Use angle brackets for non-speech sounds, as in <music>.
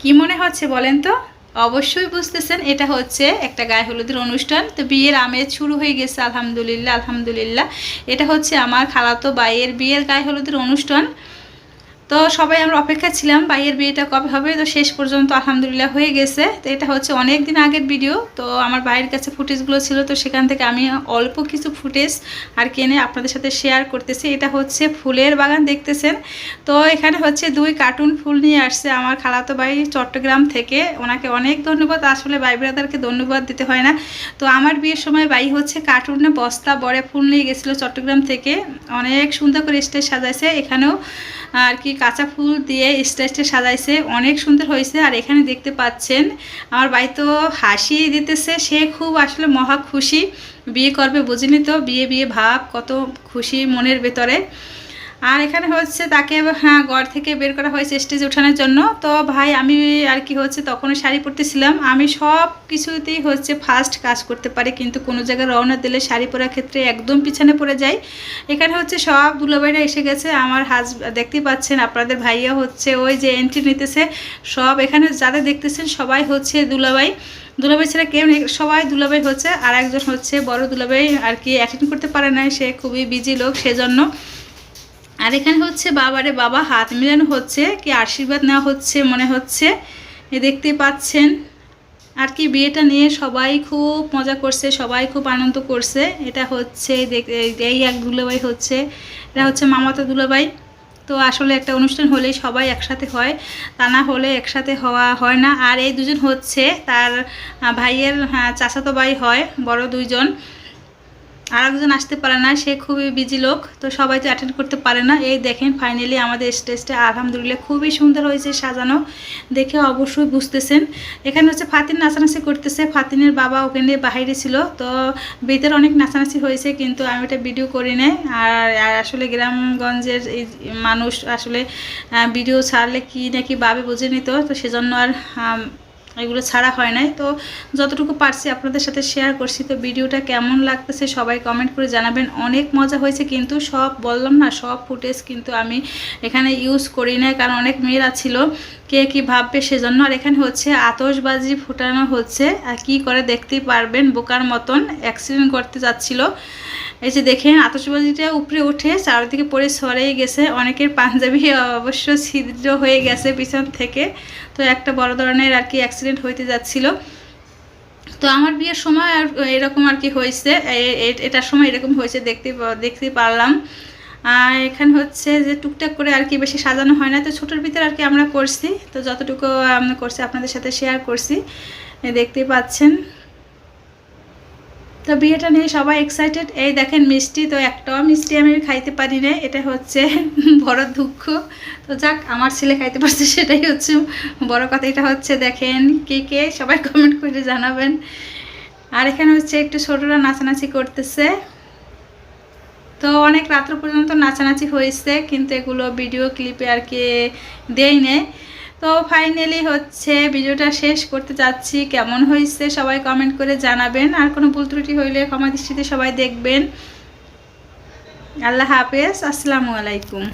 কি মনে হচ্ছে বলেন তো? অবশ্যই বুঝতেছেন, এটা হচ্ছে একটা গায়ে হলুদের অনুষ্ঠান। তো বিয়ের আমেজ শুরু হয়ে গেছে, আলহামদুলিল্লাহ আলহামদুলিল্লাহ। এটা হচ্ছে আমার খালাতো বাইয়ের বিয়ের গায়ে হলুদের অনুষ্ঠান। তো সবাই আমরা অপেক্ষা ছিলাম বাইয়ের বিয়েটা কবে হবে, তো শেষ পর্যন্ত আলহামদুলিল্লাহ হয়ে গেছে। তো এটা হচ্ছে অনেক দিন আগের ভিডিও তো আমার বাইরের কাছে ফুটেজগুলো ছিল, তো সেখান থেকে আমি অল্প কিছু ফুটেজ আর কেনে আপনাদের সাথে শেয়ার করতেছি। এটা হচ্ছে ফুলের বাগান, দেখতেছেন? তো এখানে হচ্ছে দুই কার্টুন ফুল নিয়ে আসছে আমার খালাতো ভাই চট্টগ্রাম থেকে। ওনাকে অনেক ধন্যবাদ। আসলে ভাই ব্রাদারকে ধন্যবাদ দিতে হয় না। তো আমার বিয়ের সময় ভাই হচ্ছে কার্টুনে বস্তা, বড়ে ফুল নিয়ে গেছিল চট্টগ্রাম থেকে। অনেক সুন্দর করে স্টেজ সাজাইছে। এখানেও আর কি কাঁচা ফুল দিয়ে স্টেজটা সাজাইছে। অনেক সুন্দর হয়েছে আর এখানে দেখতে পাচ্ছেন, আমার বাড়ি তো হাসি দিতেছে, সে খুব আসলে মহা খুশি। বিয়ে করবে বুঝিনি তো, বিয়ে বিয়ে, ভাব, কত খুশি মনের ভেতরে। আর এখানে হচ্ছে তাকে হ্যাঁ ঘর থেকে বের করা হয়েছে স্টেজে ওঠানোর জন্য। তো ভাই, আমি আর কি হচ্ছে তখনও শাড়ি পরতেছিলাম। আমি সব কিছুতেই হচ্ছে ফার্স্ট কাজ করতে পারি, কিন্তু কোনো জায়গায় রওনা দিলে শাড়ি পরার ক্ষেত্রে একদম পিছনে পড়ে যাই। এখানে হচ্ছে সব দুলাভাইরা এসে গেছে, আমার হাজ দেখতেই পাচ্ছেন, আপনাদের ভাইয়া হচ্ছে ওই যে এন্ট্রি নিতেছে। সব এখানে যাদের দেখতেছেন, সবাই হচ্ছে দুলাভাই। দুলাভাই ছাড়া কেউ সবাই দুলাভাই হচ্ছে আর একজন হচ্ছে বড় দুলাভাই আর কি অ্যাটেন্ড করতে পারে না সে খুবই বিজি লোক, সেজন্য। আর এখানে হচ্ছে বাবারে বাবা হাত মিলানো হচ্ছে কি আশীর্বাদ নেওয়া হচ্ছে মনে হচ্ছে। এ দেখতে পাচ্ছেন আর কি বিয়েটা নিয়ে সবাই খুব মজা করছে সবাই খুব আনন্দ করছে। এটা হচ্ছে এই এক দুলাভাই হচ্ছে এটা হচ্ছে মামাতো দুলাভাই। তো আসলে একটা অনুষ্ঠান হলেই সবাই একসাথে হয় তা না হলে একসাথে হওয়া হয় না। আর এই দুজন হচ্ছে তার ভাইয়ের হ্যাঁ, চাচাতো ভাই হয় বড় দুইজন। আর একজন আসতে পারে না, সে খুবই বিজি লোক, তো সবাই তো অ্যাটেন্ড করতে পারে না। এই দেখেন ফাইনালি আমাদের স্টেজটা আলহামদুলিল্লাহ খুবই সুন্দর হয়েছে সাজানো, দেখে অবশ্যই বুঝতেছেন। এখানে হচ্ছে ফাতিন নাচানাচি করতেছে ফাতিনের বাবা ওখানে বাহিরে ছিল, তো ভিতরে অনেক নাচানাচি হয়েছে, কিন্তু আমি এটা ভিডিও করি নাই। আর আসলে গ্রামগঞ্জের এই মানুষ আসলে ভিডিও ছাড়লে কি নাকি ভাবে বুঝে নিত, তো সেজন্য আর এগুলো ছাড়া হয় নাই। তো যতটুকু পারছি আপনাদের সাথে শেয়ার করছি। তো ভিডিওটা কেমন লাগতেছে সবাই কমেন্ট করে জানাবেন। অনেক মজা হয়েছে কিন্তু সব বললাম না, সব ফুটেজ কিন্তু আমি এখানে ইউজ করি না কারণ অনেক মেয়েরা ছিল। কে কী ভাববে সেজন্য। আর এখানে হচ্ছে আতশবাজি ফুটানো হচ্ছে। আর কি করে দেখতেই পারবেন, বোকার মতন অ্যাক্সিডেন্ট করতে যাচ্ছিল। এই যে দেখেন, আতশবাজিটা উপরে উঠে চারিদিকে পরে সরেই গেছে। অনেকের পাঞ্জাবি অবশ্য ছিদ্র হয়ে গেছে পিছন থেকে। তো একটা বড় ধরনের আর কি অ্যাক্সিডেন্ট হইতে যাচ্ছিল। তো আমার বিয়ের সময় আর এরকম আর কি হয়েছে এটার সময় এরকম হয়েছে দেখতে দেখতে পারলাম। আর এখানে হচ্ছে যে টুকটাক করে আর কি বেশি সাজানো হয় না। তো ছোটোর ভিতরে আর কি আমরা করছি। তো যতটুকু আমরা করছি, আপনাদের সাথে শেয়ার করছি। দেখতেই পাচ্ছেন। তো বিয়েটা নিয়ে সবাই এক্সাইটেড এই দেখেন মিষ্টি, তো একটাও মিষ্টি আমি খাইতে পারি না এটা হচ্ছে <laughs> বড় দুঃখ। তো যাক, আমার ছেলে খাইতে পারছে, সেটাই হচ্ছে বড় কথা। এটা হচ্ছে দেখেন কে কে, সবাই কমেন্ট করে জানাবেন। আর এখানে হচ্ছে একটু ছোটরা নাচানাচি করতেছে। তো অনেক রাত্র পর্যন্ত নাচানাচি হয়েছে, কিন্তু এগুলো ভিডিও ক্লিপে আর কি দেয় নেই তো ফাইনালি হচ্ছে ভিডিওটা শেষ করতে চাচ্ছি। কেমন হয়েছে সবাই কমেন্ট করে জানাবেন। আর কোনো ভুল ত্রুটি হইলে ক্ষমা দৃষ্টিতে সবাই দেখবেন। আল্লাহ হাফেজ, আসসালামু আলাইকুম।